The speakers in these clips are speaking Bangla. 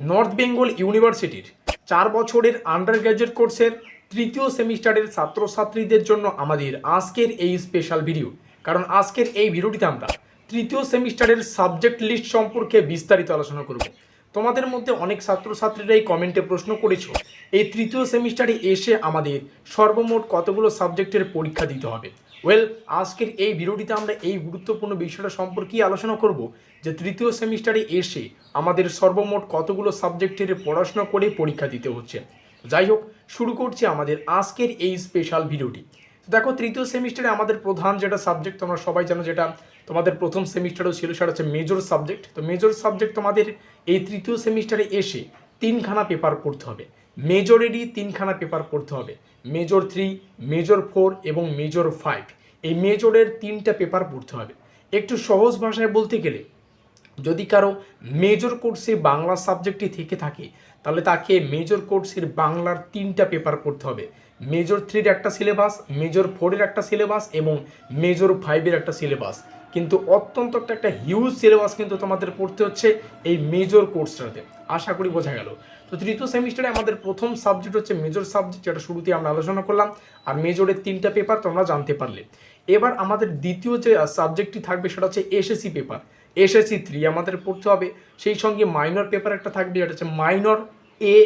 নর্থ বেঙ্গল ইউনিভার্সিটির চার বছরের আন্ডার গ্র্যাজুয়েট কোর্সের তৃতীয় সেমিস্টারের ছাত্রছাত্রীদের জন্য আমাদের আজকের এই স্পেশাল ভিডিও কারণ আজকের এই ভিডিওটিতে আমরা তৃতীয় সেমিস্টারের সাবজেক্ট লিস্ট সম্পর্কে বিস্তারিত আলোচনা করব। তোমাদের মধ্যে অনেক ছাত্রছাত্রীরাই কমেন্টে প্রশ্ন করেছ, এই তৃতীয় সেমিস্টারে এসে আমাদের সর্বমোট কতগুলো সাবজেক্টের পরীক্ষা দিতে হবে? ওয়েল আজকের এই ভিডিওটিতে আমরা এই গুরুত্বপূর্ণ বিষয়টা সম্পর্কেই আলোচনা করব যে তৃতীয় সেমিস্টারে এসে আমাদের সর্বমোট কতগুলো সাবজেক্টের পড়াশোনা করে পরীক্ষা দিতে হচ্ছে। যাই হোক, শুরু করছি আমাদের আজকের এই স্পেশাল ভিডিওটি। দেখো, তৃতীয় সেমিস্টারে আমাদের প্রধান যেটা সাবজেক্ট তোমরা সবাই জানো যেটা, তোমাদের প্রথম সেমিস্টারও ছিল সেটা হচ্ছে মেজর সাবজেক্ট তো মেজর সাবজেক্ট তোমাদের এই তৃতীয় সেমিস্টারে এসে তিনখানা পেপার পড়তে হবে। মেজরেরই তিনখানা পেপার পড়তে হবে। মেজর থ্রি মেজর ফোর এবং মেজর ফাইভ এই মেজরের তিনটা পেপার পড়তে হবে। একটু সহজ ভাষায় বলতে গেলে, যদি কারও মেজর কোর্সে বাংলা সাবজেক্টটি থেকে থাকে, তাহলে তাকে মেজর কোর্সের বাংলার তিনটা পেপার পড়তে হবে। মেজর থ্রির একটা সিলেবাস, মেজর ফোরের একটা সিলেবাস এবং মেজর ফাইভের একটা সিলেবাস। কিন্তু অত্যন্ত একটা হিউজ সিলেবাস কিন্তু তোমাদের পড়তে হচ্ছে এই মেজর কোর্সটাতে আশা করি বোঝা গেল। তো তৃতীয় সেমিস্টারে আমাদের প্রথম সাবজেক্ট হচ্ছে মেজর সাবজেক্ট যেটা শুরুতে আমরা আলোচনা করলাম। আর মেজরের তিনটা পেপার তোমরা জানতে পারলে। এবার আমাদের দ্বিতীয় যে সাবজেক্টটি থাকবে সেটা হচ্ছে এসএসসি পেপার এসএসসি থ্রি আমাদের পড়তে হবে। সেই সঙ্গে মাইনর পেপার একটা থাকবে, যেটা হচ্ছে মাইনর এ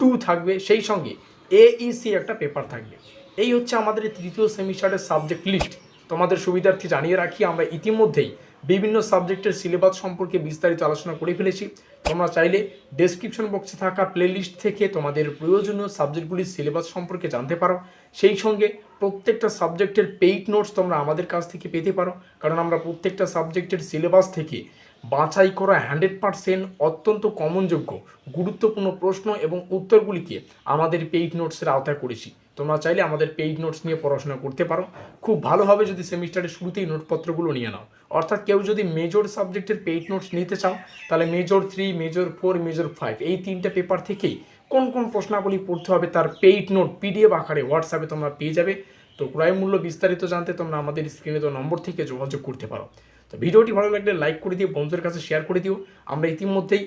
টু থাকবে। সেই সঙ্গে এইসি একটা পেপার থাকবে। এই হচ্ছে আমাদের তৃতীয় সেমিস্টারের সাবজেক্ট লিস্ট তোমাদের সুবিধার্থে জানিয়ে রাখি, আমরা ইতিমধ্যেই বিভিন্ন সাবজেক্টের সিলেবাস সম্পর্কে বিস্তারিত আলোচনা করে ফেলেছি। তোমরা চাইলে ডেসক্রিপশন বক্সে থাকা প্লেলিস্ট থেকে তোমাদের প্রয়োজনীয় সাবজেক্টগুলির সিলেবাস সম্পর্কে জানতে পারো। সেই সঙ্গে প্রত্যেকটা সাবজেক্টের পেইড নোটস তোমরা আমাদের কাছ থেকে পেতে পারো। কারণ আমরা প্রত্যেকটা সাবজেক্টের সিলেবাস থেকে বাছাই করা হান্ড্রেড পারসেন্ট অত্যন্ত কমনযোগ্য গুরুত্বপূর্ণ প্রশ্ন এবং উত্তরগুলিকে আমাদের পেইড নোটসের আওতায় করেছি। তোমরা চাইলে আমাদের পেইড নোটস নিয়ে পড়াশোনা করতে পারো। খুব ভালোভাবে যদি সেমিস্টারের শুরুতেই নোটপত্রগুলো নিয়ে নাও। অর্থাৎ কেউ যদি মেজর সাবজেক্টের পেইড নোটস নিতে চাও, তাহলে major three major four major five এই তিনটে পেপার থেকেই কোন কোন প্রশ্নাবলী পড়তে হবে তার পেইড নোট পিডিএফ আকারে হোয়াটসঅ্যাপে তোমরা পেয়ে যাবে। তো ক্রয় মূল্য বিস্তারিত জানতে তোমরা আমাদের স্ক্রিনে তো নম্বর থেকে যোগাযোগ করতে পারো। তো ভিডিওটি ভালো লাগলে লাইক করে দিও, বন্ধুদের কাছে শেয়ার করে দিও। আমরা ইতিমধ্যেই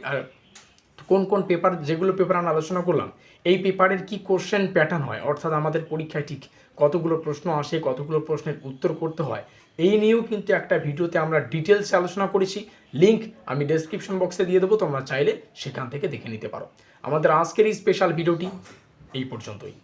কোন কোন পেপার যেগুলো পেপার আমরা আলোচনা করলাম, এই পেপারের কি কোশ্চেন প্যাটার্ন হয়? অর্থাৎ আমাদের পরীক্ষায় ঠিক কতগুলো প্রশ্ন আসে, কতগুলো প্রশ্নের উত্তর করতে হয়? এই নিয়েও কিন্তু একটা ভিডিওতে আমরা ডিটেলসে আলোচনা করেছি। লিঙ্ক আমি ডেসক্রিপশন বক্সে দিয়ে দেবো, তোমরা চাইলে সেখান থেকে দেখে নিতে পারো। আমাদের আজকের এই স্পেশাল ভিডিওটি এই পর্যন্তই।